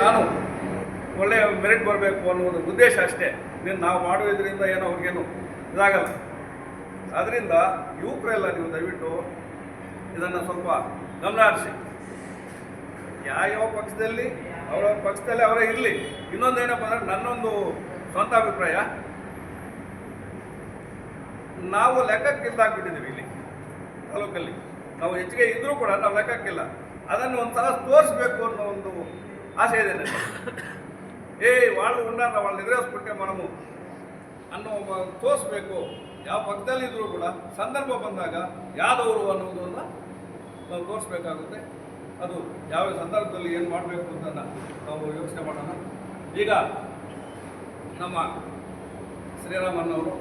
ನಾನು ಒಳ್ಳೆಯ ಮೆರಿಟ್ ಬರಬೇಕು ಅನ್ನೋ ಒಂದು ಉದ್ದೇಶ ಅಷ್ಟೇ. ನೀನು ನಾವು ಮಾಡುವುದರಿಂದ ಏನೋ ಅವ್ರಿಗೇನು ಇದಾಗಲ್ಲ. ಆದ್ದರಿಂದ ಯುವಕರೆಲ್ಲ ನೀವು ದಯವಿಟ್ಟು ಇದನ್ನು ಸ್ವಲ್ಪ ಗಮನ ಹರಿಸಿ ಯಾವ್ಯಾವ ಪಕ್ಷದಲ್ಲಿ ಅವರ ಪಕ್ಷದಲ್ಲಿ ಅವರೇ ಇರಲಿ. ಇನ್ನೊಂದೇನಪ್ಪ ಅಂದರೆ ನನ್ನೊಂದು ಸ್ವಂತ ಅಭಿಪ್ರಾಯ. ನಾವು ಲೆಕ್ಕಕ್ಕಿಲ್ದಾಗ್ಬಿಟ್ಟಿದ್ದೀವಿ ಇಲ್ಲಿ, ತಾಲೂಕಲ್ಲಿ. ನಾವು ಹೆಚ್ಚಿಗೆ ಇದ್ರೂ ಕೂಡ ನಾವು ಲೆಕ್ಕಕ್ಕಿಲ್ಲ. ಅದನ್ನು ಒಂದು ಸಲ ತೋರಿಸ್ಬೇಕು ಅನ್ನೋ ಒಂದು ಆಸೆ ಇದೆ ನನಗೆ ఏ వాళ్ళు ఉన్నారు వాళ్ళు ఎదురేసుకుంటే మనము ಅನ್ನೋ ಮ- ತೋರಿಸ್ಬೇಕು ಯಾವ ಪಕ್ಕದಲ್ಲಿ ಇದ್ರೂ ಕೂಡ ಸಂದರ್ಭ ಬಂದಾಗ ಯಾದವರು ಅನ್ನೋದನ್ನು ನಾವು ತೋರಿಸ್ಬೇಕಾಗುತ್ತೆ ಅದು ಯಾವ ಸಂದರ್ಭದಲ್ಲಿ ಏನು ಮಾಡಬೇಕು ಅಂತ ನಾವು ಯೋಚನೆ ಮಾಡೋಣ ಈಗ ನಮ್ಮ ಶ್ರೀರಾಮನ್ನವರು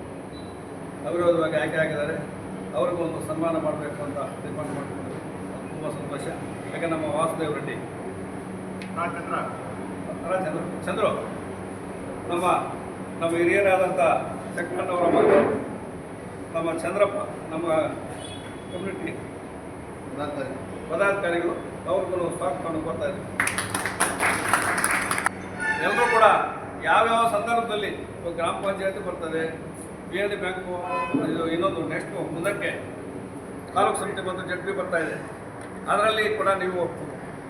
ಅವಿರೋಧವಾಗಿ ಆಯ್ಕೆ ಆಗಿದ್ದಾರೆ ಅವ್ರಿಗೂ ಒಂದು ಸನ್ಮಾನ ಮಾಡಬೇಕು ಅಂತ ತೀರ್ಮಾನ ಮಾಡಿಕೊಂಡು ತುಂಬ ಸಂತೋಷ ಯಾಕೆ ನಮ್ಮ ವಾಸುದೇವ್ ರೆಡ್ಡಿ ರಾಜೇಂದ್ರ ಅಲ್ಲ, ಚಂದ್ರು ಚಂದ್ರು, ನಮ್ಮ ನಮ್ಮ ಹಿರಿಯರಾದಂಥ ಚಕ್ಕಣ್ಣವರ ಮಗ ನಮ್ಮ ಚಂದ್ರಪ್ಪ, ನಮ್ಮ ಕಮ್ಯುನಿಟಿ ಪದಾಧಿಕಾರಿಗಳು, ಅವ್ರಿಗೂ ಸ್ವಾಗತವನ್ನು ಕೊಡ್ತಾ ಇದ್ದೀವಿ ಎಲ್ಲರೂ ಕೂಡ ಯಾವ್ಯಾವ ಸಂದರ್ಭದಲ್ಲಿ ಗ್ರಾಮ ಪಂಚಾಯತಿ ಬರ್ತದೆ, ಬಿ ಎಲ್ ಡಿ ಬ್ಯಾಂಕು, ಇದು ಇನ್ನೊಂದು ನೆಕ್ಸ್ಟ್ ಮುಂದಕ್ಕೆ ತಾಲೂಕು ಸಮಿತಿ ಬಂದು ಜಡ್ ಬರ್ತಾ ಇದೆ. ಅದರಲ್ಲಿ ಕೂಡ ನೀವು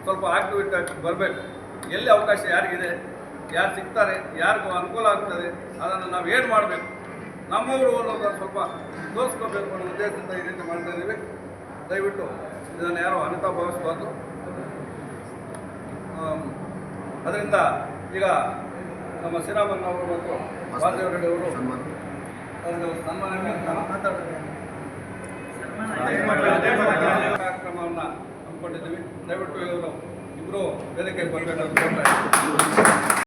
ಸ್ವಲ್ಪ ಆಕ್ಟಿವಿಟಿ ಆಗಿ ಬರಬೇಕು. ಎಲ್ಲಿ ಅವಕಾಶ ಯಾರಿಗಿದೆ? ಯಾರು ಸಿಗ್ತಾರೆ? ಯಾರಿಗೂ ಅನುಕೂಲ ಆಗ್ತದೆ? ಅದನ್ನು ನಾವು ಏನು ಮಾಡಬೇಕು? ನಮ್ಮವರು ಅನ್ನೋದನ್ನು ಸ್ವಲ್ಪ ತೋರಿಸ್ಕೋಬೇಕು ಅನ್ನೋ ಉದ್ದೇಶದಿಂದ ಈ ರೀತಿ ಮಾಡ್ತಾ ಇದ್ದೀವಿ. ದಯವಿಟ್ಟು ಇದನ್ನು ಯಾರು ಅನಿತಾ ಭಾವಿಸ್ಬಾರ್ದು. ಅದರಿಂದ ಈಗ ನಮ್ಮ ಶ್ರೀರಾಮನ್ ಅವರು ಮತ್ತು ವಾಸುದೇವ ರೆಡ್ಡಿ ಅವರು ಸನ್ಮಾನ ಹಮ್ಮಿಕೊಂಡಿದ್ದೀವಿ ದಯವಿಟ್ಟು ಇವರು ಇಬ್ಬರು ವೇದಿಕೆಗೆ ಇದ್ದೀನಿ.